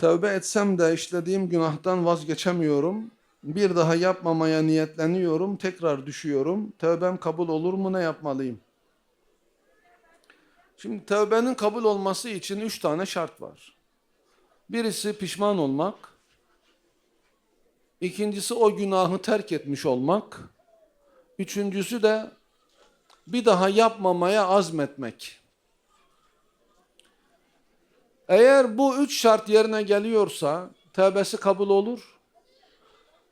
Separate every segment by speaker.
Speaker 1: Tövbe etsem de işlediğim günahtan vazgeçemiyorum. Bir daha yapmamaya niyetleniyorum, tekrar düşüyorum. Tövbem kabul olur mu, ne yapmalıyım? Şimdi tövbenin kabul olması için üç tane şart var. Birisi pişman olmak. İkincisi o günahı terk etmiş olmak. Üçüncüsü de bir daha yapmamaya azmetmek. Eğer bu üç şart yerine geliyorsa tövbesi kabul olur.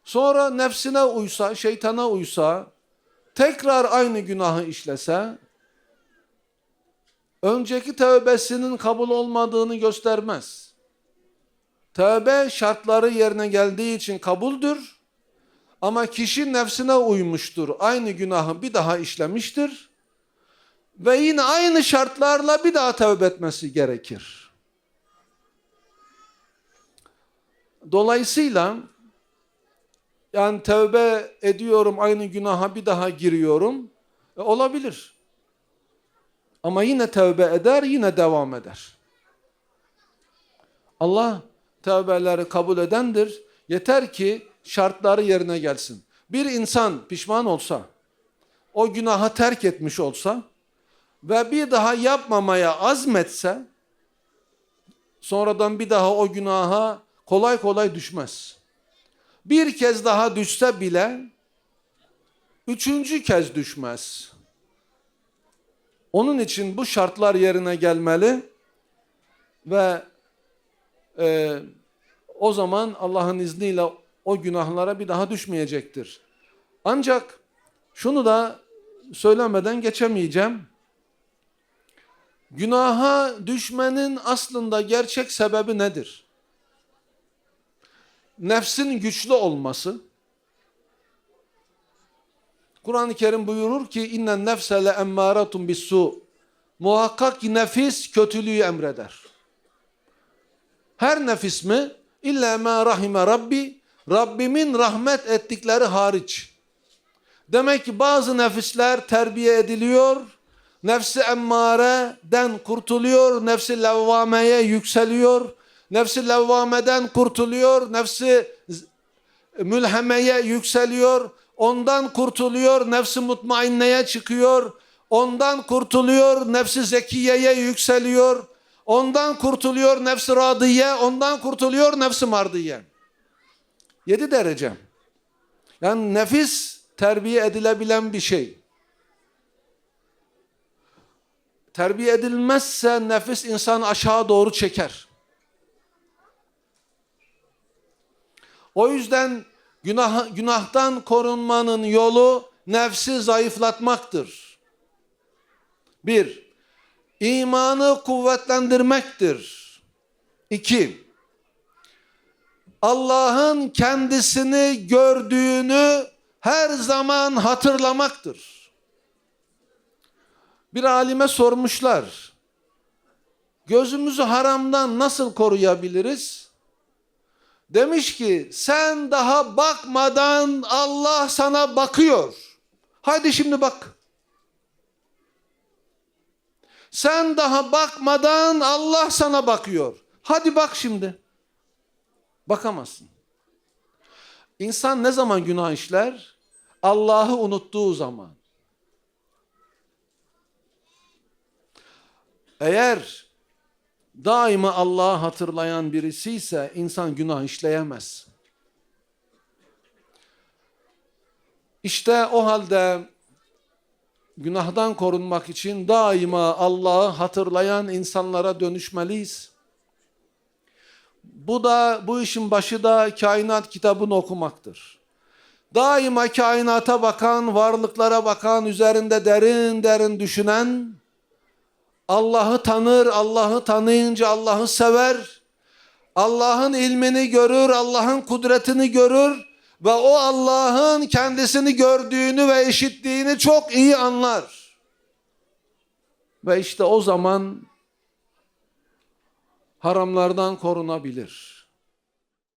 Speaker 1: Sonra nefsine uysa, şeytana uysa, tekrar aynı günahı işlese, önceki tövbesinin kabul olmadığını göstermez. Tövbe şartları yerine geldiği için kabuldür. Ama kişi nefsine uymuştur. Aynı günahı bir daha işlemiştir. Ve yine aynı şartlarla bir daha tövbe etmesi gerekir. Dolayısıyla yani tövbe ediyorum aynı günaha bir daha giriyorum. E, olabilir. Ama yine tövbe eder, yine devam eder. Allah tövbeleri kabul edendir. Yeter ki şartları yerine gelsin. Bir insan pişman olsa, o günahı terk etmiş olsa ve bir daha yapmamaya azmetse, sonradan bir daha o günaha kolay kolay düşmez. Bir kez daha düşse bile, üçüncü kez düşmez. Onun için bu şartlar yerine gelmeli ve e, o zaman Allah'ın izniyle o günahlara bir daha düşmeyecektir. Ancak şunu da söylemeden geçemeyeceğim. Günaha düşmenin aslında gerçek sebebi nedir? Nefsin güçlü olması. Kur'an-ı Kerim buyurur ki innen nefse le emmâratun bis-su. Muhakkak ki nefis kötülüğü emreder. Her nefis mi? İlla ma rahime Rabbi. Rabbimin rahmet ettikleri hariç. Demek ki bazı nefisler terbiye ediliyor. Nefsi emmareden kurtuluyor. Nefsi levvameye yükseliyor. Nefsi levvameden kurtuluyor. Nefsi mülhemeye yükseliyor. Ondan kurtuluyor. Nefsi mutmainneye çıkıyor. Ondan kurtuluyor. Nefsi zekiyeye yükseliyor. Ondan kurtuluyor nefsi radiye, ondan kurtuluyor nefsi mardiye. Yedi derece. Yani nefis terbiye edilebilen bir şey. Terbiye edilmezse nefis insanı aşağı doğru çeker. O yüzden günah, günahtan korunmanın yolu nefsi zayıflatmaktır. Bir, imanı kuvvetlendirmektir. İki, Allah'ın kendisini gördüğünü her zaman hatırlamaktır. Bir alime sormuşlar. Gözümüzü haramdan nasıl koruyabiliriz? Demiş ki sen daha bakmadan Allah sana bakıyor. Hadi şimdi bak. Sen daha bakmadan Allah sana bakıyor. Hadi bak şimdi. Bakamazsın. İnsan ne zaman günah işler? Allah'ı unuttuğu zaman. Eğer daima Allah'ı hatırlayan birisi ise insan günah işleyemez. İşte o halde günahdan korunmak için daima Allah'ı hatırlayan insanlara dönüşmeliyiz. Bu da bu işin başı da kainat kitabını okumaktır. Daima kainata bakan, varlıklara bakan, üzerinde derin derin düşünen, Allah'ı tanır, Allah'ı tanıyınca Allah'ı sever, Allah'ın ilmini görür, Allah'ın kudretini görür ve o Allah'ın kendisini gördüğünü ve işittiğini çok iyi anlar. Ve işte o zaman haramlardan korunabilir.